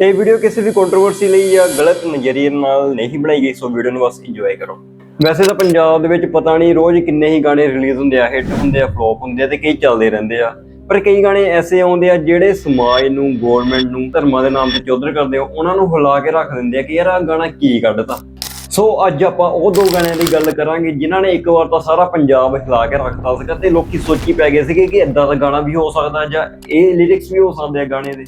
ਇਹ ਵੀਡੀਓ ਕਿਸੇ ਵੀ ਕੰਟਰੋਵਰਸੀ ਲਈ ਜਾਂ ਗਲਤ ਨਜ਼ਰੀਏ ਨਾਲ ਨਹੀਂ ਬਣਾਈ ਗਈ, ਸੋ ਵੀਡੀਓ ਨੂੰ ਬਸ ਇੰਜੋਏ ਕਰੋ। ਵੈਸੇ ਤਾਂ ਪੰਜਾਬ ਦੇ ਵਿੱਚ ਪਤਾ ਨਹੀਂ ਰੋਜ਼ ਕਿੰਨੇ ਹੀ ਗਾਣੇ ਰਿਲੀਜ਼ ਹੁੰਦੇ ਆ ਹਿੱਟ ਹੁੰਦੇ ਆ ਫਲੋਪ ਹੁੰਦੇ ਆ ਤੇ ਕਈ ਚੱਲਦੇ ਰਹਿੰਦੇ ਆ। ਪਰ ਕਈ ਗਾਣੇ ਐਸੇ ਆਉਂਦੇ ਆ ਜਿਹੜੇ ਸਮਾਜ ਨੂੰ ਗਵਰਨਮੈਂਟ ਨੂੰ, ਧਰਮਾਂ ਦੇ ਨਾਮ ਤੇ ਚੌਧਰ ਕਰਦੇ ਆ, ਉਹਨਾਂ ਨੂੰ ਹਿਲਾ ਕੇ ਰੱਖ ਦਿੰਦੇ ਆ ਕਿ ਯਾਰ ਆ ਗਾਣਾ ਕੀ ਕੱਢਤਾ। ਸੋ ਅੱਜ ਆਪਾਂ ਉਹ ਦੋ ਗਾਣਿਆਂ ਦੀ ਗੱਲ ਕਰਾਂਗੇ, ਜਿਨ੍ਹਾਂ ਨੇ ਇੱਕ ਵਾਰ ਤਾਂ ਸਾਰਾ ਪੰਜਾਬ ਹਿਲਾ ਕੇ ਰੱਖਤਾ ਸੀਗਾ ਤੇ ਲੋਕੀ ਸੋਚੀ ਪੈ ਗਏ ਸੀਗੇ ਕਿ ਇਦਾਂ ਦਾ ਗਾਣਾ ਵੀ ਹੋ ਸਕਦਾ ਜਾਂ ਇਹ ਲਿਰਿਕਸ ਵੀ ਹੋ ਸਕਦੇ ਆ ਗਾਣੇ ਦੇ।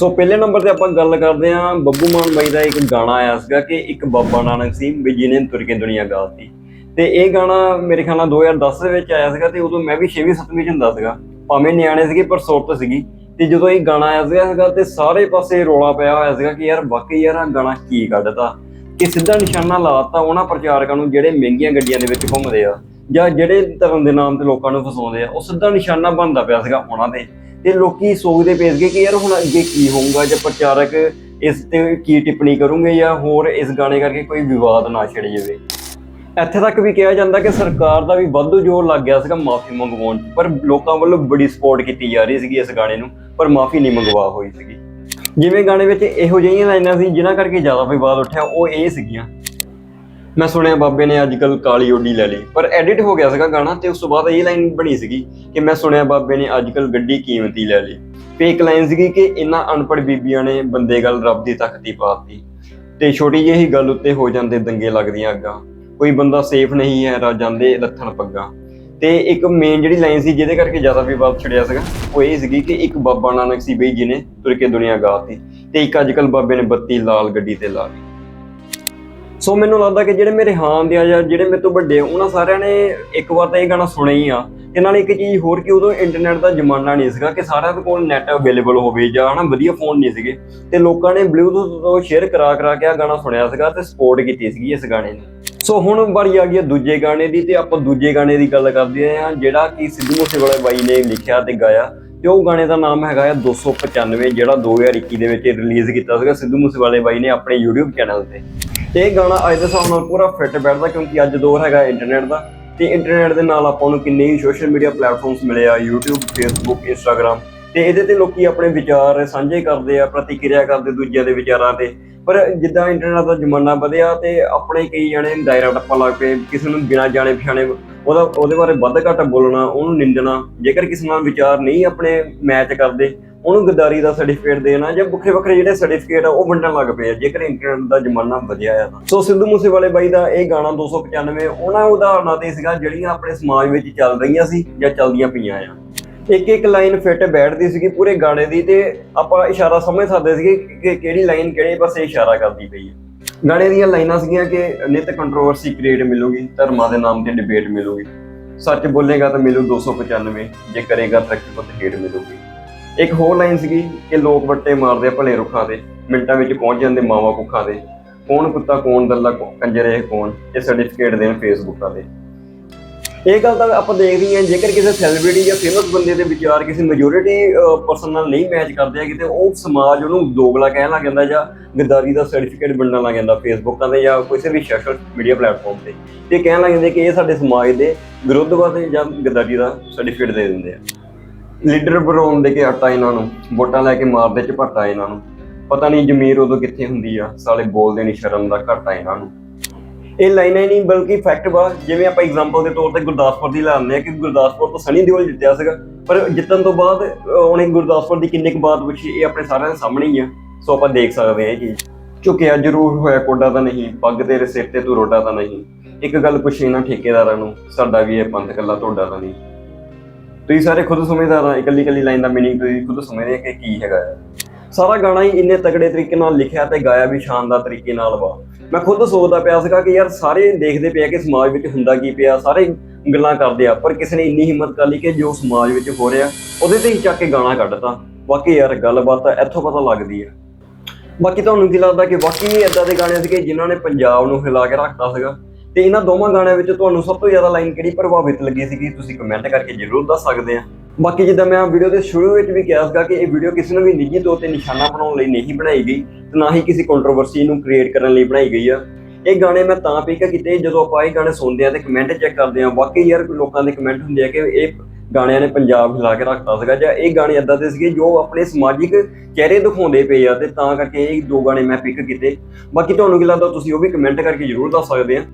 ਸੋ ਪਹਿਲੇ ਨੰਬਰ ਤੇ ਆਪਾਂ ਗੱਲ ਕਰਦੇ ਹਾਂ। ਬੱਬੂ ਮਾਨ ਬਾਈ ਦਾ ਇੱਕ ਗਾਣਾ ਆਇਆ ਸੀਗਾ ਕਿ ਇੱਕ ਬਾਬਾ ਨਾਨਕ ਸੀ, ਵੀ ਜਿਹਨੇ ਤੁਰ ਕੇ ਦੁਨੀਆ ਗਾਲਤੀ। ਤੇ ਇਹ ਗਾਣਾ ਮੇਰੇ ਖਿਆਲ ਨਾਲ 2010 ਦੇ ਵਿੱਚ ਆਇਆ ਸੀਗਾ ਤੇ ਉਦੋਂ ਮੈਂ ਵੀ 6ਵੀਂ 7ਵੀਂ ਚ ਹੁੰਦਾ ਸੀਗਾ। ਭਾਵੇਂ ਨਿਆਣੇ ਸੀਗੇ, ਪਰ ਸੁਰਤ ਸੀਗੀ। ਤੇ ਜਦੋਂ ਇਹ ਗਾਣਾ ਆਇਆ ਸੀਗਾ ਤੇ ਸਾਰੇ ਪਾਸੇ ਰੋਲਾ ਪਿਆ ਹੋਇਆ ਸੀਗਾ ਕਿ ਯਾਰ ਵਾਕਈ ਯਾਰ ਆ ਗਾਣਾ ਕੀ ਕੱਢਤਾ। ਕਿ ਸਿੱਧਾ ਨਿਸ਼ਾਨਾ ਲਾਤਾ ਉਹਨਾਂ ਪ੍ਰਚਾਰਕਾਂ ਨੂੰ ਜਿਹੜੇ ਮਹਿੰਗੀਆਂ ਗੱਡੀਆਂ ਦੇ ਵਿੱਚ ਘੁੰਮਦੇ ਆ ਜਾਂ ਜਿਹੜੇ ਧਰਮ ਦੇ ਨਾਮ ਤੇ ਲੋਕਾਂ ਨੂੰ ਫਸਾਉਂਦੇ ਆ, ਉਹ ਸਿੱਧਾ ਨਿਸ਼ਾਨਾ ਬਣਦਾ ਪਿਆ ਸੀਗਾ ਉਹਨਾਂ ਤੇ। ਤੇ ਲੋਕੀ ਸੋਚਦੇ ਪਏ ਸੀਗੇ ਕਿ ਯਾਰ ਹੁਣ ਅੱਗੇ ਕੀ ਹੋਊਗਾ, ਜੇ ਪ੍ਰਚਾਰਕ ਇਸ ਤੇ ਕੀ ਟਿੱਪਣੀ ਕਰੂਗੇ ਜਾਂ ਹੋਰ ਇਸ ਗਾਣੇ ਕਰਕੇ ਕੋਈ ਵਿਵਾਦ ਨਾ ਛਿੜ ਜਾਵੇ। ਇੱਥੇ ਤੱਕ ਵੀ ਕਿਹਾ ਜਾਂਦਾ ਕਿ ਸਰਕਾਰ ਦਾ ਵੀ ਵਾਧੂ ਜ਼ੋਰ ਲੱਗ ਗਿਆ ਸੀਗਾ ਮਾਫੀ ਮੰਗਵਾਉਣ ਪਰ ਲੋਕਾਂ ਵੱਲੋਂ ਬੜੀ ਸਪੋਰਟ ਕੀਤੀ ਜਾ ਰਹੀ ਸੀਗੀ ਇਸ ਗਾਣੇ ਨੂੰ, ਪਰ ਮਾਫੀ ਨਹੀਂ ਮੰਗਵਾ ਹੋਈ ਸੀਗੀ। ਜਿਵੇਂ ਗਾਣੇ ਵਿੱਚ ਇਹੋ ਜਿਹੀਆਂ ਲਾਈਨਾਂ ਸੀ, ਜਿਨ੍ਹਾਂ ਕਰਕੇ ਜ਼ਿਆਦਾ ਵਿਵਾਦ ਉੱਠਿਆ, ਉਹ ਇਹ ਸੀਗੀਆਂ। ਮੈਂ ਸੁਣਿਆ ਬਾਬੇ ਨੇ ਅੱਜ ਕੱਲ ਕਾਲੀ ਓਡੀ ਲੈ ਲਈ, ਪਰ ਐਡਿਟ ਹੋ ਗਿਆ ਸੀਗਾ ਗਾਣਾ ਤੇ ਉਸ ਤੋਂ ਬਾਅਦ ਇਹ ਲਾਈਨ ਬਣੀ ਸੀਗੀ ਕਿ ਮੈਂ ਸੁਣਿਆ ਬਾਬੇ ਨੇ ਅੱਜ ਕੱਲ ਗੱਡੀ ਕੀਮਤੀ ਲੈ ਲਈ। ਤੇ ਇੱਕ ਲਾਈਨ ਸੀਗੀ ਕਿ ਇਹਨਾਂ ਅਨਪੜ੍ਹ ਬੀਬੀਆਂ ਨੇ ਬੰਦੇ ਗੱਲ ਰੱਬ ਦੀ ਤਖਤੀ ਪਾਤੀ ਤੇ ਛੋਟੀ ਜਿਹੀ ਗੱਲ ਉੱਤੇ ਹੋ ਜਾਂਦੇ ਦੰਗੇ ਲੱਗਦੀਆਂ ਅੱਗਾ। ਕੋਈ ਬੰਦਾ ਸੇਫ ਨਹੀਂ ਹੈ ਰਾ ਜਾਂਦੇ ਲੱਥਣ ਪੱਗਾ। ਤੇ ਇੱਕ ਮੇਨ ਜਿਹੜੀ ਲਾਈਨ ਸੀ ਜਿਹਦੇ ਕਰਕੇ ਜ਼ਿਆਦਾ ਵਿਵਾਦ ਛਿੜਿਆ ਸੀਗਾ, ਉਹ ਇਹ ਸੀਗੀ ਕਿ ਇੱਕ ਬਾਬਾ ਨਾਨਕ ਸੀ ਬਈ ਜਿਹਨੇ ਤੁਰ ਕੇ ਦੁਨੀਆ ਗਾਤੀ ਤੇ ਇੱਕ ਅੱਜ ਕੱਲ ਬਾਬੇ ਨੇ ਬੱਤੀ ਲਾਲ ਗੱਡੀ ਤੇ ਲਾ ਲਈ। ਸੋ ਮੈਨੂੰ ਲੱਗਦਾ ਕਿ ਜਿਹੜੇ ਮੇਰੇ ਹਾਂ ਦੇ ਆ ਜਾਂ ਜਿਹੜੇ ਮੇਰੇ ਤੋਂ ਵੱਡੇ ਆ, ਉਹਨਾਂ ਸਾਰਿਆਂ ਨੇ ਇੱਕ ਵਾਰ ਤਾਂ ਇਹ ਗਾਣਾ ਸੁਣਿਆ ਹੀ ਆ। ਤੇ ਨਾਲ ਇੱਕ ਚੀਜ਼ ਹੋਰ ਕਿ ਉਦੋਂ ਇੰਟਰਨੈਟ ਦਾ ਜ਼ਮਾਨਾ ਨਹੀਂ ਸੀਗਾ ਕਿ ਸਾਰਿਆਂ ਦੇ ਕੋਲ ਨੈਟ ਅਵੇਲੇਬਲ ਹੋਵੇ ਜਾਂ ਹਨਾ ਵਧੀਆ ਫੋਨ ਨਹੀਂ ਸੀਗੇ। ਤੇ ਲੋਕਾਂ ਨੇ ਬਲੂਟੂਥ ਤੋਂ ਸ਼ੇਅਰ ਕਰਾ ਕਰਾ ਕੇ ਆ ਗਾਣਾ ਸੁਣਿਆ ਸੀਗਾ ਤੇ ਸਪੋਰਟ ਕੀਤੀ ਸੀਗੀ ਇਸ ਗਾਣੇ ਨੂੰ। ਸੋ ਹੁਣ ਵਾਰੀ ਆ ਗਈ ਆ ਦੂਜੇ ਗਾਣੇ ਦੀ ਤੇ ਆਪਾਂ ਦੂਜੇ ਗਾਣੇ ਦੀ ਗੱਲ ਕਰਦੇ ਹਾਂ ਜਿਹੜਾ ਕਿ ਸਿੱਧੂ ਮੂਸੇਵਾਲੇ ਬਾਈ ਨੇ ਲਿਖਿਆ ਤੇ ਗਾਇਆ। ਤੇ ਉਹ ਗਾਣੇ ਦਾ ਨਾਮ ਹੈਗਾ ਆ 295 ਜਿਹੜਾ 2021 ਦੇ ਵਿੱਚ ਰਿਲੀਜ਼ ਕੀਤਾ ਸੀਗਾ। ਸਿੱਧੂ ਮੂਸੇਵਾਲੇ ਬਾਈ ਨੇ ਆਪਣੇ YouTube ਚੈਨਲ ਤੇ। ਤੇ ਇਹ ਗਾਣਾ ਅੱਜ ਦੇ ਹਿਸਾਬ ਨਾਲ ਪੂਰਾ ਫਿੱਟ ਬੈਠਦਾ ਕਿਉਂਕਿ ਅੱਜ ਦੌਰ ਹੈਗਾ ਇੰਟਰਨੈਟ ਦਾ ਤੇ ਇੰਟਰਨੈਟ ਦੇ ਨਾਲ ਆਪਾਂ ਨੂੰ ਕਿੰਨੇ ਹੀ ਸੋਸ਼ਲ ਮੀਡੀਆ ਪਲੇਟਫਾਰਮਸ ਮਿਲੇ ਆ, YouTube, Facebook, Instagram ਤੇ ਇਹਦੇ ਤੇ ਲੋਕੀ ਆਪਣੇ ਵਿਚਾਰ ਸਾਂਝੇ ਕਰਦੇ ਆ, ਪ੍ਰਤੀਕਿਰਿਆ ਕਰਦੇ ਦੂਜਿਆਂ ਦੇ ਵਿਚਾਰਾਂ ਤੇ। ਪਰ ਜਿੱਦਾਂ ਇੰਟਰਨੈਟ ਦਾ ਜ਼ਮਾਨਾ ਵਧਿਆ ਤੇ ਆਪਣੇ ਕਈ ਜਣੇ ਡਾਇਰੈਕਟ ਆਪਾਂ ਲੱਗ ਪਏ ਕਿਸੇ ਨੂੰ ਬਿਨਾਂ ਜਾਣੇ ਪਛਾਣੇ ਉਹਦਾ ਉਹਦੇ ਬਾਰੇ ਵੱਧ ਘੱਟ ਬੋਲਣਾ, ਉਹਨੂੰ ਨਿੰਦਣਾ, ਜੇਕਰ ਕਿਸੇ ਨਾਲ ਵਿਚਾਰ ਨਹੀਂ ਆਪਣੇ ਮੈਚ ਕਰਦੇ ਉਹਨੂੰ ਗਦਾਰੀ ਦਾ ਸਰਟੀਫਿਕੇਟ ਦੇਣਾ, ਜਾਂ ਵੱਖਰੇ ਵੱਖਰੇ ਜਿਹੜੇ ਸਰਟੀਫਿਕੇਟ ਆ, ਉਹ ਵੰਡਣ ਲੱਗ ਪਏ ਆ, ਜੇਕਰ ਇੰਟਰਨੈਟ ਦਾ ਜ਼ਮਾਨਾ ਵਧਿਆ ਆ ਤਾਂ। ਸੋ ਸਿੱਧੂ ਮੂਸੇਵਾਲੇ ਬਾਈ ਦਾ ਇਹ ਗਾਣਾ 295 ਉਹਨਾਂ ਉਦਾਹਰਨਾਂ ਤੇ ਸੀਗਾ, ਜਿਹੜੀਆਂ ਆਪਣੇ ਸਮਾਜ ਵਿੱਚ ਚੱਲ ਰਹੀਆਂ ਸੀ, ਜਾਂ ਚੱਲਦੀਆਂ ਪਈਆਂ ਆ। ਇੱਕ ਇੱਕ ਲਾਈਨ ਫਿੱਟ ਬੈਠਦੀ ਸੀਗੀ ਪੂਰੇ ਗਾਣੇ ਦੀ, ਤੇ ਆਪਾਂ ਇਸ਼ਾਰਾ ਸਮਝ ਸਕਦੇ ਸੀਗੇ ਕਿ ਕਿਹੜੀ ਲਾਈਨ ਕਿਹੜੇ ਪਾਸੇ ਇਸ਼ਾਰਾ ਕਰਦੀ ਪਈ ਹੈ ਗਾਣੇ ਦੀਆਂ ਲਾਈਨਾਂ ਸੀਗੀਆਂ ਕਿ ਨਿਤ ਕੰਟਰੋਵਰਸੀ ਕ੍ਰੀਏਟ ਮਿਲੂਗੀ, ਧਰਮਾਂ ਦੇ ਨਾਮ ਤੇ ਡਿਬੇਟ ਮਿਲੂਗੀ, ਸੱਚ ਬੋਲੇਗਾ ਤਾਂ ਮਿਲੂ 295 ਜੇ ਕਰੇਗਾ ਤਰੱਕੀ ਪੁੱਤ ਹੇਠ ਮਿਲੂਗੀ। ਇੱਕ ਹੋਰ ਲਾਈਨ ਸੀਗੀ ਕਿ ਲੋਕ ਵੱਟੇ ਮਾਰਦੇ ਆ ਭਲੇ ਰੁੱਖਾਂ ਦੇ ਮਿੰਟਾਂ ਵਿੱਚ ਪਹੁੰਚ ਜਾਂਦੇ ਮਾਵਾ ਕੁੱਖਾਂ ਦੇ ਕੌਣ ਕੁੱਤਾ, ਕੌਣ ਦੱਲਾ ਕੰਜਰੇ, ਇਹ ਕੌਣ? ਇਹ ਸਰਟੀਫਿਕੇਟ ਦੇਣ ਫੇਸਬੁੱਕਾਂ 'ਤੇ। ਇਹ ਗੱਲ ਤਾਂ ਆਪਾਂ ਦੇਖਦੇ ਹਾਂ ਜੇਕਰ ਕਿਸੇ ਸੈਲੀਬ੍ਰਿਟੀ ਜਾਂ ਫੇਮਸ ਬੰਦੇ ਦੇ ਵਿਚਾਰ ਕਿਸੇ ਮੈਜੋਰਿਟੀ ਪਰਸਨ ਨਾਲ ਨਹੀਂ ਮੈਚ ਕਰਦੇ ਆ ਕਿਤੇ ਉਹ ਸਮਾਜ ਉਹਨੂੰ ਦੋਗਲਾ ਕਹਿਣ ਲੱਗ ਜਾਂਦਾ ਜਾਂ ਗਦਾਰੀ ਦਾ ਸਰਟੀਫਿਕੇਟ ਬਣਨ ਲੱਗ ਜਾਂਦਾ ਫੇਸਬੁੱਕਾਂ ਤੇ ਜਾਂ ਕਿਸੇ ਵੀ ਸੋਸ਼ਲ ਮੀਡੀਆ ਪਲੇਟਫਾਰਮ ਤੇ। ਤੇ ਕਹਿਣ ਲੱਗ ਜਾਂਦੇ ਕਿ ਇਹ ਸਾਡੇ ਸਮਾਜ ਦੇ ਵਿਰੁੱਧ ਵਿਰੁੱਧਵਾਦ ਜਾਂ ਗਦਾਰੀ ਦਾ ਸਰਟੀਫਿਕੇਟ ਦੇ ਦਿੰਦੇ ਆ। ਲੀਡਰ ਬਣਾਉਣ ਦੇ ਕੇ ਆਟਾ ਇਹਨਾਂ ਨੂੰ, ਵੋਟਾਂ ਲੈ ਕੇ ਮਾਰਦੇ ਝਪੱਟਾ ਇਹਨਾਂ ਨੂੰ। ਪਤਾ ਨਹੀਂ ਜ਼ਮੀਰ ਉਦੋਂ ਕਿੱਥੇ ਹੁੰਦੀ ਆ, ਸਾਲੇ ਬੋਲਦੇ ਨਹੀਂ ਸ਼ਰਮ ਦਾ ਘਾਟਾ ਇਹਨਾਂ ਨੂੰ। ਇਹ ਲਾਈਨਾਂ ਹੀ ਨਹੀਂ, ਬਲਕਿ ਫੈਕਟ ਵਾ, ਜਿਵੇਂ ਆਪਾਂ ਐਗਜ਼ਾਮਪਲ ਦੇ ਤੌਰ ਤੇ ਗੁਰਦਾਸਪੁਰ ਦੀ ਲਾਉਂਦੇ ਆ ਕਿ ਗੁਰਦਾਸਪੁਰ ਤੋਂ ਸਨੀ ਦਿਓਲ ਜਿੱਤਿਆ ਸੀਗਾ। ਪਰ ਜਿੱਤਣ ਤੋਂ ਬਾਅਦ ਉਹਨੇ ਗੁਰਦਾਸਪੁਰ ਦੀ ਕਿੰਨੇ ਕੁ ਬਾਤ ਪੁੱਛੀ, ਇਹ ਆਪਣੇ ਸਾਰਿਆਂ ਦੇ ਸਾਹਮਣੇ ਹੀ ਆ। ਸੋ ਆਪਾਂ ਦੇਖ ਸਕਦੇ ਆ ਇਹ ਚੀਜ਼। ਝੁਕਿਆ ਜ਼ਰੂਰ ਹੋਇਆ ਕੋਡਾ ਤਾਂ ਨਹੀਂ, ਪੱਗ ਤੇਰੇ ਸਿਰ ਤੇ ਤੂੰ ਰੋਡਾ ਤਾਂ ਨਹੀਂ। ਇੱਕ ਗੱਲ ਪੁੱਛੀ ਨਾ ਠੇਕੇਦਾਰਾਂ ਨੂੰ, ਸਾਡਾ ਵੀ ਇਹ ਪੰਥ ਕੱਲਾ ਤੁਹਾਡਾ ਤਾਂ ਨਹੀਂ। ਤੁਸੀਂ ਸਾਰੇ ਖੁਦ ਸਮਝਦਾਰ ਆ ਇਕੱਲੀ ਇਕੱਲੀ ਲਾਈਨ ਦਾ ਮੀਨਿੰਗ ਤੁਸੀਂ ਖੁਦ ਸਮਝਦੇ ਕਿ ਕੀ ਹੈਗਾ ਹੈ ਸਾਰਾ ਗਾਣਾ ਹੀ ਇੰਨੇ ਤਕੜੇ ਤਰੀਕੇ ਨਾਲ ਲਿਖਿਆ ਤੇ ਗਾਇਆ ਵੀ ਸ਼ਾਨਦਾਰ ਤਰੀਕੇ ਨਾਲ ਵਾ। ਮੈਂ ਖੁਦ ਸੋਚਦਾ ਪਿਆ ਸੀਗਾ ਕਿ ਯਾਰ ਸਾਰੇ ਦੇਖਦੇ ਪਿਆ ਕਿ ਸਮਾਜ ਵਿੱਚ ਹੁੰਦਾ ਕੀ ਪਿਆ, ਸਾਰੇ ਗੱਲਾਂ ਕਰਦੇ ਆ, ਪਰ ਕਿਸੇ ਨੇ ਇੰਨੀ ਹਿੰਮਤ ਕਰ ਲਈ ਕਿ ਜੋ ਸਮਾਜ ਵਿੱਚ ਹੋ ਰਿਹਾ, ਉਹਦੇ ਤੇ ਹੀ ਚੱਕ ਕੇ ਗਾਣਾ ਕੱਢਤਾ। ਬਾਕੀ ਯਾਰ ਗੱਲਬਾਤ ਤਾਂ ਇੱਥੋਂ ਪਤਾ ਲੱਗਦੀ ਹੈ ਬਾਕੀ ਤੁਹਾਨੂੰ ਕੀ ਲੱਗਦਾ ਕਿ ਵਾਕਈ ਇਦਾਂ ਦੇ ਗਾਣੇ ਸੀਗੇ ਜਿਨ੍ਹਾਂ ਨੇ ਪੰਜਾਬ ਨੂੰ ਹਿਲਾ ਕੇ ਰੱਖਤਾ ਸੀਗਾ? ਤੇ ਇਹਨਾਂ ਦੋਵਾਂ ਗਾਣਿਆਂ ਵਿੱਚ ਤੁਹਾਨੂੰ ਸਭ ਤੋਂ ਜ਼ਿਆਦਾ ਲਾਈਨ ਕਿਹੜੀ ਪ੍ਰਭਾਵਿਤ ਲੱਗੀ ਸੀਗੀ? ਤੁਸੀਂ ਕਮੈਂਟ ਕਰਕੇ ਜ਼ਰੂਰ ਦੱਸ ਸਕਦੇ ਆ। ਬਾਕੀ ਜਿੱਦਾਂ ਮੈਂ ਵੀਡੀਓ ਦੇ ਸ਼ੁਰੂ ਵਿੱਚ ਵੀ ਕਿਹਾ ਸੀਗਾ ਕਿ ਇਹ ਵੀਡੀਓ ਕਿਸੇ ਨੂੰ ਵੀ ਨਿੱਜੀ ਤੌਰ ਤੇ ਨਿਸ਼ਾਨਾ ਬਣਾਉਣ ਲਈ ਨਹੀਂ ਬਣਾਈ ਗਈ ਤੇ ਨਾ ਹੀ ਕਿਸੇ ਕੰਟਰੋਵਰਸੀ ਨੂੰ ਕ੍ਰੀਏਟ ਕਰਨ ਲਈ ਬਣਾਈ ਗਈ ਆ। ਇਹ ਗਾਣੇ ਮੈਂ ਤਾਂ ਪਿਕ ਕੀਤੇ, ਜਦੋਂ ਆਪਾਂ ਇਹ ਗਾਣੇ ਸੁਣਦੇ ਆ ਤੇ ਕਮੈਂਟ ਚੈੱਕ ਕਰਦੇ ਆ। ਵਾਕਈ ਯਾਰ ਲੋਕਾਂ ਦੇ ਕਮੈਂਟ ਹੁੰਦੇ ਆ ਕਿ ਇਹ ਗਾਣਿਆਂ ਨੇ ਪੰਜਾਬ ਹਿਲਾ ਕੇ ਰੱਖਤਾ ਸੀਗਾ ਜਾਂ ਇਹ ਗਾਣੇ ਏਦਾਂ ਦੇ ਸੀਗੇ ਜੋ ਆਪਣੇ ਸਮਾਜਿਕ ਚਿਹਰੇ ਦਿਖਾਉਂਦੇ ਪਏ ਆ ਤੇ ਤਾਂ ਕਰਕੇ ਇਹ ਦੋ ਗਾਣੇ ਮੈਂ ਪਿਕ ਕੀਤੇ। ਬਾਕੀ ਤੁਹਾਨੂੰ ਕੀ ਲੱਗਦਾ ਤੁਸੀਂ ਉਹ ਵੀ ਕਮੈਂਟ ਕਰਕੇ ਜਰੂਰ ਦੱਸ ਸਕਦੇ ਆ।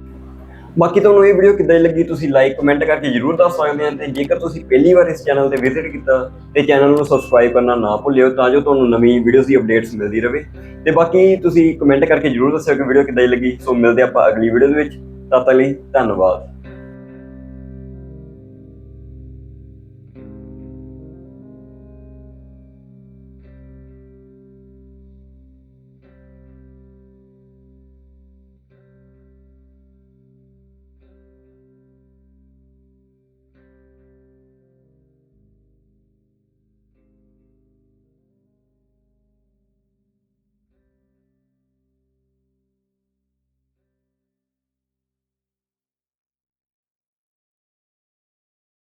ਬਾਕੀ ਤੁਹਾਨੂੰ ਇਹ ਵੀਡੀਓ ਕਿੱਦਾਂ ਦੀ ਲੱਗੀ, ਤੁਸੀਂ ਲਾਈਕ ਕਮੈਂਟ ਕਰਕੇ ਜਰੂਰ ਦੱਸ ਸਕਦੇ ਆ ਤੇ ਜੇਕਰ ਤੁਸੀਂ ਪਹਿਲੀ ਵਾਰ ਇਸ ਚੈਨਲ ਤੇ ਵਿਜ਼ਿਟ ਕੀਤਾ ਤੇ ਚੈਨਲ ਨੂੰ ਸਬਸਕ੍ਰਾਈਬ ਕਰਨਾ ਨਾ ਭੁੱਲਿਓ, ਤਾਂ ਜੋ ਤੁਹਾਨੂੰ ਨਵੀਂ ਵੀਡੀਓਜ਼ ਦੀ ਅਪਡੇਟਸ ਮਿਲਦੀ ਰਹੇ। ਤੇ ਬਾਕੀ ਤੁਸੀਂ ਕਮੈਂਟ ਕਰਕੇ ਜਰੂਰ ਦੱਸਿਓ ਕਿ ਵੀਡੀਓ ਕਿੱਦਾਂ ਦੀ ਲੱਗੀ। ਸੋ ਮਿਲਦੇ ਆਪਾਂ ਅਗਲੀ ਵੀਡੀਓ ਦੇ ਵਿੱਚ। ਤਦ ਤੱਕ ਲਈ ਧੰਨਵਾਦ।